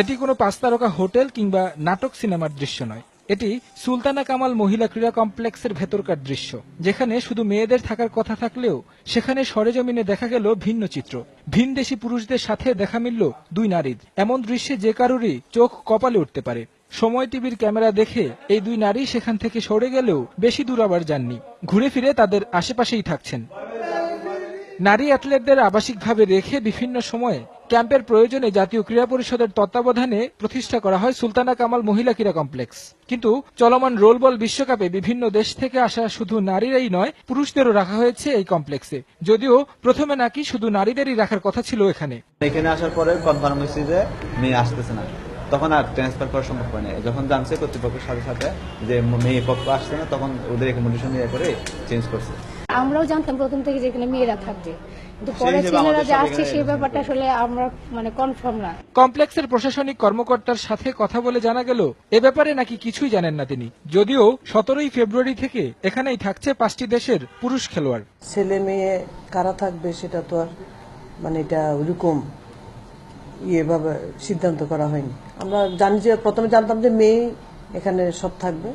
এটি কোনো পাঁচ তারকা হোটেল কিংবা নাটক সিনেমার দৃশ্য নয়। এটি সুলতানা কামাল মহিলা ক্রীড়া কমপ্লেক্সের ভেতরকার দৃশ্য, যেখানে শুধু মেয়েদের থাকার কথা থাকলেও সেখানে সরেজমিনে দেখা গেল ভিন্ন চিত্র। ভিনদেশি পুরুষদের সাথে দেখা মিলল দুই নারীর। এমন দৃশ্যে যে কারোরই চোখ কপালে উঠতে পারে। সময় টিভির ক্যামেরা দেখে এই দুই নারী সেখান থেকে সরে গেলেও বেশি দূর আবার যাননি। ঘুরে ফিরে তাদের আশেপাশেই থাকছেন। নারী অ্যাথলেটদের আবাসিকভাবে রেখে বিভিন্ন সময়ে ক্যাম্পের প্রয়োজনে জাতীয় ক্রীড়া পরিষদের তত্ত্বাবধানে প্রতিষ্ঠা করা হয় সুলতানা কামাল মহিলা ক্রীড়া কমপ্লেক্স। কিন্তু চলমান রোল বল বিশ্বকাপে বিভিন্ন দেশ থেকে আসা শুধু নারীরাই নয়, পুরুষদেরও রাখা হয়েছে এই কমপ্লেক্সে। যদিও প্রথমে নাকি শুধু নারীদেরই রাখার কথা ছিল এখানে। এখানে আসার পরে কনফার্ম হয়েছে যে মেয়ে আসতেছে না। তখন আর ট্রান্সফার করা সম্ভব হয় না। যখন জানছে কর্তৃপক্ষের সাথে সাথে যে মেয়ে পক্ষ আসছে না, তখন ওদের একোমোডেশন ইয়ে করে চেঞ্জ করছে। আমরাও জানতাম প্রথম থেকে যে এখানে মেয়েরা থাকবে। কিন্তু পরে ছেলেরা যে আসছে সেই ব্যাপারটা আসলে আমরা মানে কনফার্ম না। কমপ্লেক্সের প্রশাসনিক কর্মকর্তার সাথে কথা বলে জানা গেল এ ব্যাপারে নাকি কিছুই জানেন না তিনি। যদিও সতেরোই ফেব্রুয়ারি থেকে এখানেই থাকছে পাঁচটি দেশের পুরুষ খেলোয়াড়। ছেলে মেয়ে কারা থাকবে সেটা তো আর মানে এটা ওইরকম ইয়েভাবে সিদ্ধান্ত করা হয়নি। আমরা জানি যে প্রথমে জানতাম যে মেয়ে এখানে সব থাকবে।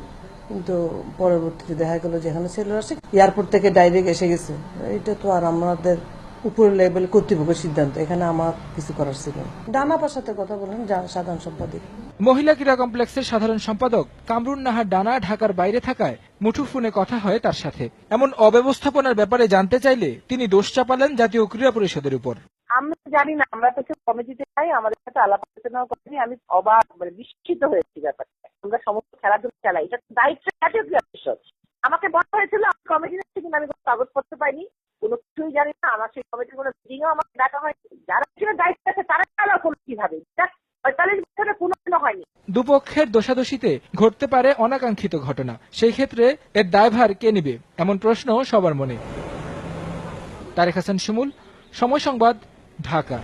কিন্তু পরবর্তীতে দেখা গেল যে এখানে আসে এয়ারপোর্ট থেকে ডাইরেক্ট এসে গেছে। এটা তো আর আমাদের উপরের লেভেল কর্তৃপক্ষের সিদ্ধান্ত এখানে আমার কিছু করার ছিল না। ডানাপার সাথে কথা বলেন যা- সাধারণ সম্পাদক। মহিলা ক্রীড়া কমপ্লেক্সের সাধারণ সম্পাদক কামরুন নাহার ডানা ঢাকার বাইরে থাকায় মুঠোফোনে কথা হয় তার সাথে। এমন অব্যবস্থাপনার ব্যাপারে জানতে চাইলে তিনি দোষ চাপালেন জাতীয় ক্রীড়া পরিষদের উপর। আমরা জানি না আমরা তো কমিটিতে নাই আমাদের সাথে আলাপ আলোচনাও করিনি আমি অবাক মানে বিস্মিত হয়েছি ব্যাপারটা। আমরা সমস্ত খেলাধুলা চালাই। এটা দায়িত্ব জাতীয় ক্রীড়া আমাকে বলা হয়েছিল, আমি কমিটি নিচ্ছি কিন্তু আমি কোনো কাগজপত্র পাইনি। কোনো কিছুই জানি না। আমার সেই কমিটির কোনো মিটিংও আমাকে ডাকা হয়নি। যারা ছিল দায়িত্ব আছে, তারা আলাপ হলো কীভাবে? দুপক্ষের দোষাদোষিতে ঘটতে পারে অনাকাঙ্ক্ষিত ঘটনা। সেই ক্ষেত্রে এর দায়ভার কে নিবে? এমন প্রশ্ন সবার মনে। তারেক হাসান শিমুল সময় সংবাদ, ঢাকা।